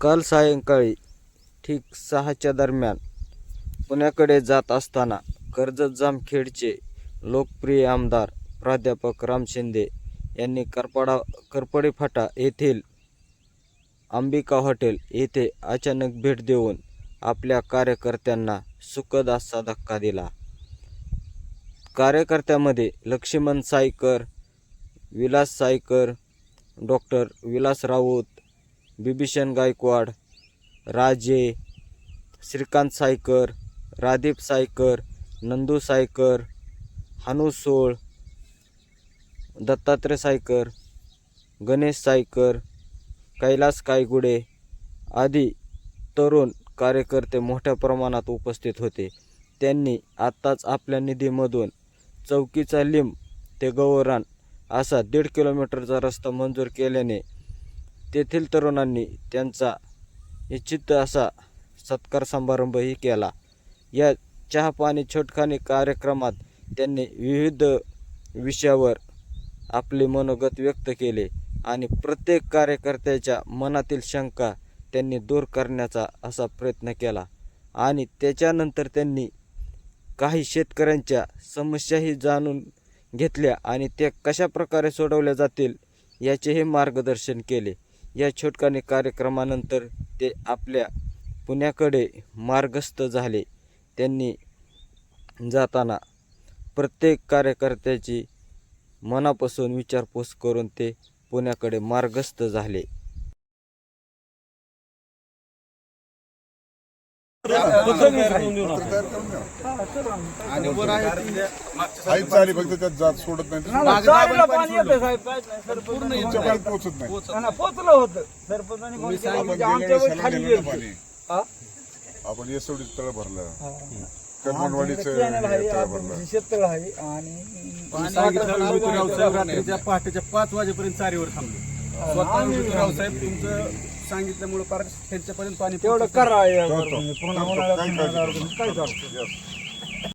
काल सायंकाळी ठीक सहाच्या दरम्यान पुण्याकडे जात असताना कर्जत जामखेडचे लोकप्रिय आमदार प्राध्यापक राम शिंदे यांनी करपाडा करपडेफाटा येथील अंबिका हॉटेल येथे अचानक भेट देऊन आपल्या कार्यकर्त्यांना सुखद असा धक्का दिला. कार्यकर्त्यामध्ये लक्ष्मण सायकर विलास सायकर डॉक्टर विलास राऊत बिभीषण गायकवाड राजे श्रीकांत सायकर रादीप सायकर नंदू सायकर हानू सोळ दत्तात्रय सायकर गणेश सायकर कैलास कायगुडे आदी तरुण कार्यकर्ते मोठ्या प्रमाणात उपस्थित होते. त्यांनी आत्ताच आपल्या निधीमधून चौकीचा लिंब ते गौरान असा दीड किलोमीटरचा रस्ता मंजूर केल्याने तेथील तरुणांनी त्यांचा निश्चित असा सत्कार समारंभही केला. या चहापाणी छोटखानी कार्यक्रमात त्यांनी विविध विषयावर आपले मनोगत व्यक्त केले आणि प्रत्येक कार्यकर्त्याच्या मनातील शंका त्यांनी दूर करण्याचा असा प्रयत्न केला आणि त्याच्यानंतर त्यांनी काही शेतकऱ्यांच्या समस्याही जाणून घेतल्या आणि त्या कशा प्रकारे सोडवल्या जातील याचेही मार्गदर्शन केले. या छोटकाने कार्यक्रमानंतर ते आपल्या पुण्याकडे मार्गस्थ झाले. त्यांनी जाताना प्रत्येक कार्यकर्त्याची मनापासून विचारपूस करून ते पुण्याकडे मार्गस्थ झाले. काहीच झाली फक्त त्यात जात सोडत नाही. चाळीला पाणी येतं साहेब नाही सरपंच तुमच्या पाण्यात पोहोचत नाही. पोचलं होतं. सरपंचानी फोन केला आपण म्हणजे आमच्या खाली गेलं पाणी. हा? येसवडीच तळ भरलं. आमच्या करमणवाडीचं इकडे कॅनल आहे तळ भरलं. शेततळ आहे आणि सांगितलं विठुराव साहेब रात्रीच्या पहाटेच्या पाच वाजेपर्यंत चारीवर थांबलो. स्वतः विठुराव साहेब तुमचं सांगितल्यामुळे पार त्यांच्यापर्यंत पाणी तेवढं करा. उन्हाळ्यात काय.